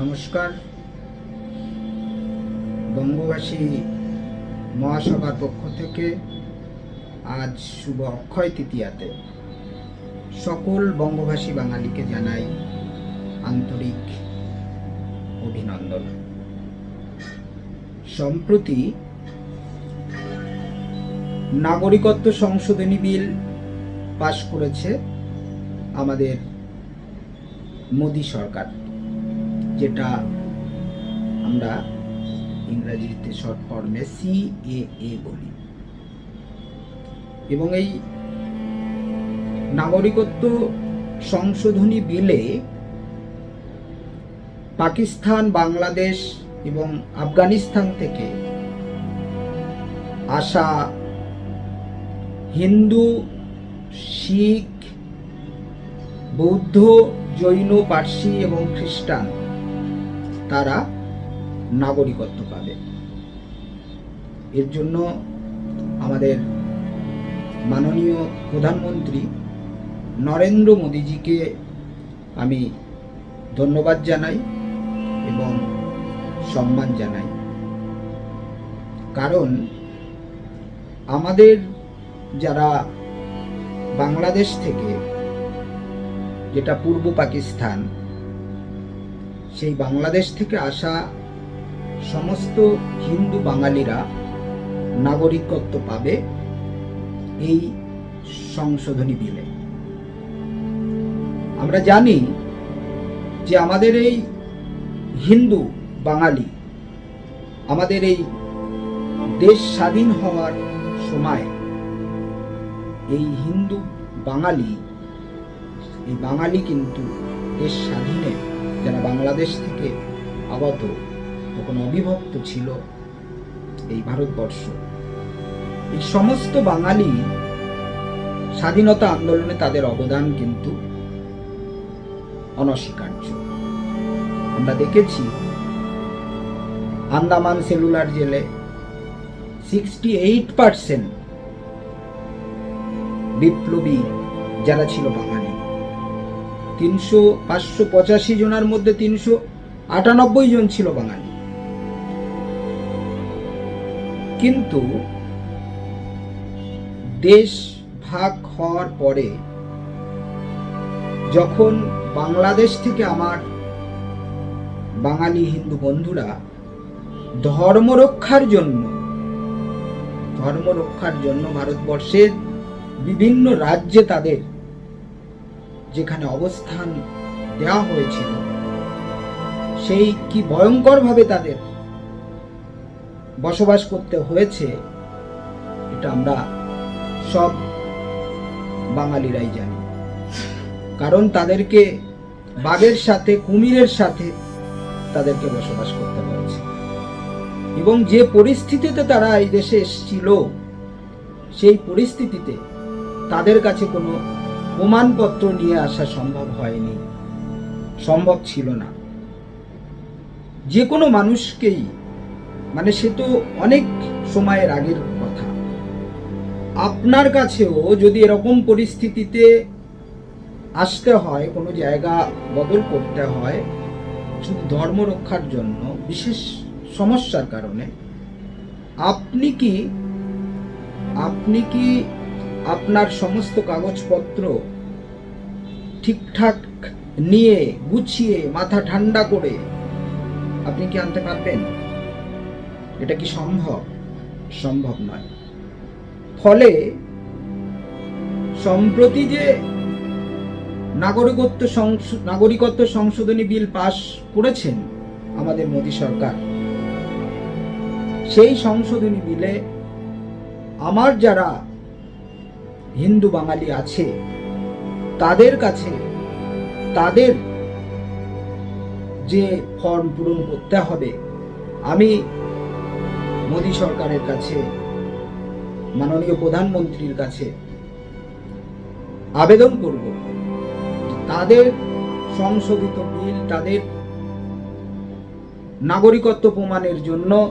নমস্কার। বঙ্গবাসী মহাসভার পক্ষ থেকে আজ শুভ অক্ষয় তৃতীয়াতে সকল বঙ্গভাষী বাঙালিকে জানাই আন্তরিক অভিনন্দন। সম্প্রতি নাগরিকত্ব সংশোধনী বিল পাশ করেছে আমাদের মোদী সরকার। যেটা আমরা ইংরাজিতে শর্ট ফর্মে সিএএ বলি। এবং এই নাগরিকত্ব সংশোধনী বিলে পাকিস্তান, বাংলাদেশ এবং আফগানিস্তান থেকে আসা হিন্দু, শিখ, বৌদ্ধ, জৈন, পার্সি এবং খ্রিস্টান তারা নাগরিকত্ব পাবে। এর জন্য আমাদের মাননীয় প্রধানমন্ত্রী নরেন্দ্র মোদীজিকে আমি ধন্যবাদ জানাই এবং সম্মান জানাই। কারণ আমাদের যারা বাংলাদেশ থেকে, যেটা পূর্ব পাকিস্তান সেই বাংলাদেশ থেকে আসা সমস্ত হিন্দু বাঙালিরা নাগরিকত্ব পাবে এই সংশোধনী বিলে। আমরা জানি যে আমাদের এই হিন্দু বাঙালি, আমাদের এই দেশ স্বাধীন হওয়ার সময় এই হিন্দু বাঙালি, এই বাঙালি কিন্তু দেশ স্বাধীনে যারা বাংলাদেশ থেকে আগত তখন অবিভক্ত ছিল এই ভারতবর্ষ। এই সমস্ত বাঙালি স্বাধীনতা আন্দোলনে তাদের অবদান কিন্তু অনস্বীকার্য। আমরা দেখেছি আন্দামান সেলুলার জেলে সিক্সটি এইট পার্সেন্ট বিপ্লবী যারা ছিল বাঙালি। তিনশো পাঁচশো পঁচাশি জনের মধ্যে তিনশো আটানব্বই জন ছিল বাঙালি। কিন্তু দেশ ভাগ হওয়ার পরে যখন বাংলাদেশ থেকে আমার বাঙালি হিন্দু বন্ধুরা ধর্ম রক্ষার জন্য, ধর্ম রক্ষার জন্য ভারতবর্ষের বিভিন্ন রাজ্যে তাদের যেখানে অবস্থান দেওয়া হয়েছিল, সেই কি ভয়ঙ্করভাবে তাদের বসবাস করতে হয়েছে, এটা আমরা সব বাঙালিরাই জানি। কারণ তাদেরকে বাঘের সাথে, কুমিরের সাথে তাদেরকে বসবাস করতে হয়েছে। এবং যে পরিস্থিতিতে তারা এই দেশে এসেছিল, সেই পরিস্থিতিতে তাদের কাছে কোনো প্রমাণপত্র নিয়ে আসা সম্ভব হয়নি। সম্ভব ছিল না। যে কোনো মানুষকেই মানে সে তো অনেক সময়ের আগের কথা। আপনার কাছেও যদি এরকম পরিস্থিতিতে আসতে হয়, কোনো জায়গা বদল করতে হয় শুধু ধর্ম রক্ষার জন্য, বিশেষ সমস্যার কারণে, আপনি কি আপনি কি আপনার সমস্ত কাগজপত্র ঠিকঠাক নিয়ে গুছিয়ে, মাথা ঠান্ডা করে আপনি কি আনতে পারবেন? এটা কি সম্ভব? সম্ভব নয়। ফলে সম্প্রতি যে নাগরিকত্ব নাগরিকত্ব সংশোধনী বিল পাশ করেছেন আমাদের মোদী সরকার, সেই সংশোধনী বিলে আমার যারা হিন্দু বাঙালি আছে, তাদের কাছে তাদের যে ফর্ম পূরণ করতে হবে, আমি মোদী সরকারের কাছে, মাননীয় প্রধানমন্ত্রীর কাছে আবেদন করব তাদের সংশোধিত বিল, তাদের নাগরিকত্ব প্রমাণের জন্য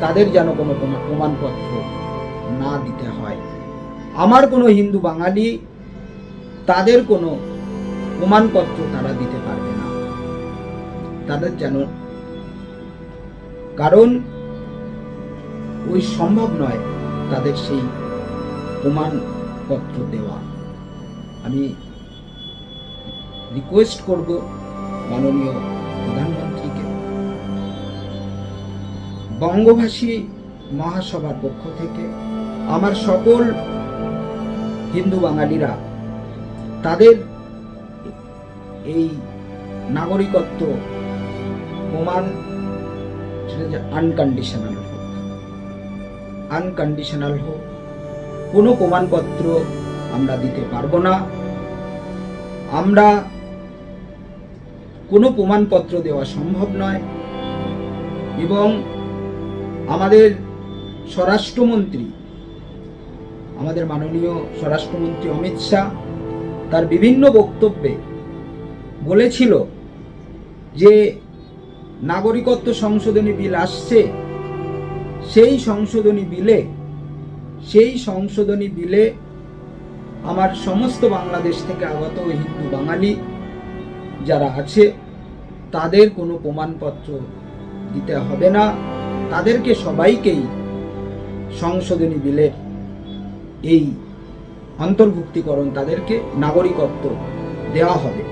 তাদের যেন কোনো প্রমা- প্রমাণপত্র না দিতে হয়। আমার কোনো হিন্দু বাঙালি, তাদের কোনো প্রমাণপত্র তারা দিতে পারবে না। তাদের যেন, কারণ ওই সম্ভব নয় তাদের সেই প্রমাণপত্র দেওয়া। আমি রিকোয়েস্ট করব মাননীয় প্রধানমন্ত্রীকে। বঙ্গভাষী মহাসভার পক্ষ থেকে আমার সকল হিন্দু বাঙালিরা, তাদের এই নাগরিকত্ব প্রমাণ সেটা যে আনকন্ডিশনাল হোক আনকন্ডিশনাল হোক কোনো প্রমাণপত্র আমরা দিতে পারব না। আমরা কোনো প্রমাণপত্র দেওয়া সম্ভব নয় এবং আমাদের স্বরাষ্ট্রমন্ত্রী আমাদের মাননীয় স্বরাষ্ট্রমন্ত্রী অমিত শাহ তার বিভিন্ন বক্তব্যে বলেছিল যে নাগরিকত্ব সংশোধনী বিল আসছে, সেই সংশোধনী বিলে, সেই সংশোধনী বিলে আমার সমস্ত বাংলাদেশ থেকে আগত হিন্দু বাঙালি যারা আছে, তাদের কোনো প্রমাণপত্র দিতে হবে না। তাদেরকে সবাইকেই সংশোধনী বিলের এই অন্তর্ভুক্তিকরণ তাদেরকে নাগরিকত্ব দেওয়া হবে।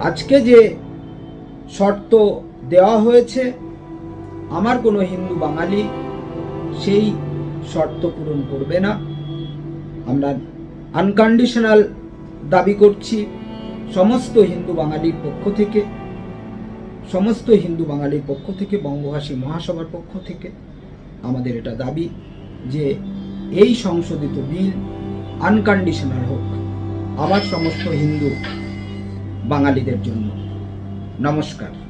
আজকে যে শর্ত দেওয়া হয়েছে, আমার কোনো হিন্দু বাঙালি সেই শর্ত পূরণ করবে না। আমরা আনকন্ডিশনাল দাবি করছি সমস্ত হিন্দু বাঙালির পক্ষ থেকে, সমস্ত হিন্দু বাঙালির পক্ষ থেকে বঙ্গভাষী মহাসভার পক্ষ থেকে। আমাদের এটা দাবি যে এই সংশোধিত বিল আনকন্ডিশনাল হোক আমার সমস্ত হিন্দু বাঙালিদের জন্য। নমস্কার।